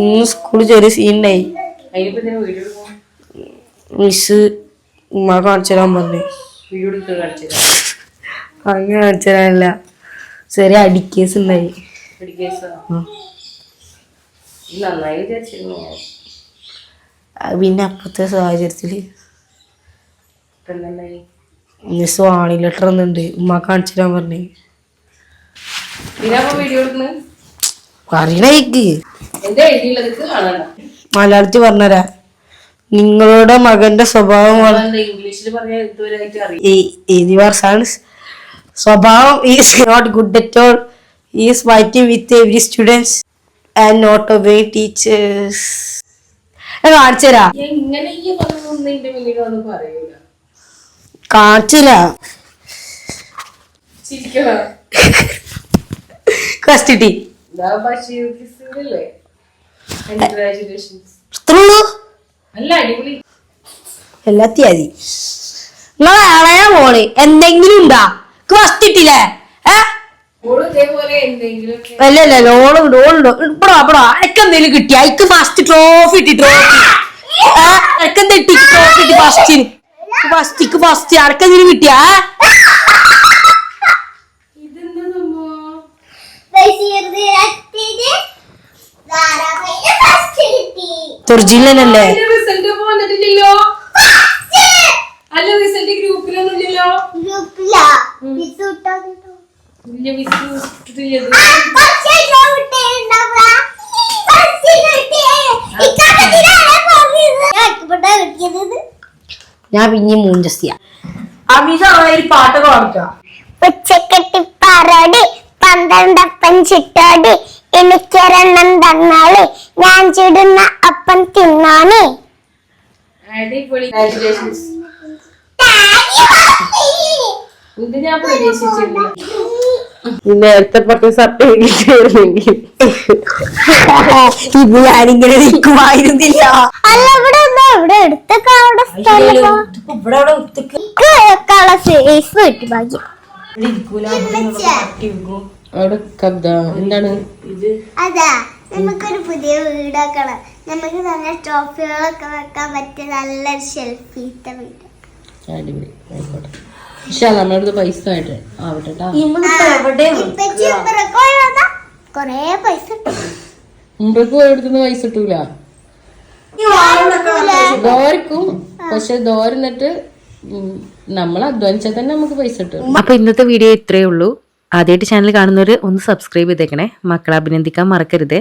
ഇന്ന് സ്കൂളിൽ ചെറിയ സീനുണ്ടായി. മിസ് ഉമ്മ കാണിച്ചു തരാൻ പറഞ്ഞു അങ്ങനെ കാണിച്ചു തരാനില്ല ചെറിയ അടിക്കേസ് ഉണ്ടായി. പിന്നെ അപ്പത്തെ സാഹചര്യത്തിൽ മിസ് വാണി ലെറ്റർ ഒന്നുണ്ട് ഉമ്മ കാണിച്ചു തരാൻ പറഞ്ഞു പറയണേക്ക് മലയാളത്തിൽ പറഞ്ഞരാ. നിങ്ങളുടെ മകന്റെ സ്വഭാവം ഇംഗ്ലീഷിൽ സ്വഭാവം is not good at all is fighting with every students and not obey teachers കാണിച്ചരാ കാണിച്ചില്ല ഇതാ ബഷീർ കൺഗ്രാചുലേഷൻസ് ഇത്രയുള്ളൂ? എല്ലാത്തിയും മതി നിങ്ങളെ ഇളയ മോൾ. എന്തെങ്കിലും ഉണ്ടാ? വസ്തിട്ടില്ലേ ഇട്ടില്ലേ ഏ? ഓൾ ഇതേപോലെ എന്തെങ്കിലും അല്ല അല്ല ലോണ് ലോണ് ഇപ്പടോ അപ്പടോ അനക്കെന്തേലും കിട്ടി അയക്ക് ഫസ്റ്റ് ട്രോഫി ഇട്ടി ട്രോഫി അനക്കെന്താ ഇട്ടി ട്രോഫി ഇട്ടി ഫസ്റ്റിന് ഫസ്റ്റിക്ക് ഫസ്റ്റ് അനക്കെന്തെങ്കിലും കിട്ടിയാ? ഒറിജിനലല്ലേ അല്ല റിസൾട്ട് ഗ്രൂപ്പിലൊന്നും ഇല്ലല്ലോ ഇല്ല മിസ് ഇട്ടിട്ടില്ലത് ഞാൻ പിന്നെ മൂഞ്ചസ്തിയ അമിത ഒരു പാട്ടൊക്കെ പാടിക്കാം? ഉച്ചക്കെട്ടി പാറോടി പന്ത്രണ്ടപ്പൻ ചിട്ടോടി എനിക്കൊരെണ്ണം തന്നാളി. ഞാൻ ചുടുന്ന അപ്പം തിന്നാനേ അടിപൊളി. കൺഗ്രാചുലേഷൻസ് ഇത് ഞാൻ നേരത്തെ പറഞ്ഞ സർട്ടിഫിക്കറ്റ് ഇത് ഞാനിങ്ങനെ നിൽക്കുമായിരുന്നില്ല. അല്ല ഇവിടെ ഇവിടെ എടുത്തൊക്കെ അവിടെ സ്ഥലം എന്താണ്? ഇത് അതാ നമുക്കൊരു പുതിയ വീടാക്കണം നമുക്ക് നല്ല ട്രോഫികളൊക്കെ വെക്കാൻ പറ്റിയ നല്ലൊരു ഷെൽഫീത്തെ വീട് അടിപൊളി. ആയിക്കോട്ടെ. പക്ഷെ നമ്മളടുത്ത് പൈസ ആയിട്ട് ആവട്ടെ കൊറേ പൈസ കിട്ടും മുമ്പേക്ക് പോയെടുത്തുന്ന പൈസ കിട്ടൂല. ദോരക്കും പക്ഷെ ദോരന്നിട്ട് നമ്മൾ അധ്വാനിച്ചാൽ തന്നെ നമുക്ക് പൈസ കിട്ടും. അപ്പോൾ ഇന്നത്തെ വീഡിയോ ഇത്രയേ ഉള്ളൂ. ആദ്യമായിട്ട് ചാനൽ കാണുന്നവർ ഒന്ന് സബ്സ്ക്രൈബ് ചെയ്തേക്കണേ. മക്കളെ അഭിനന്ദിക്കാൻ മറക്കരുതേ.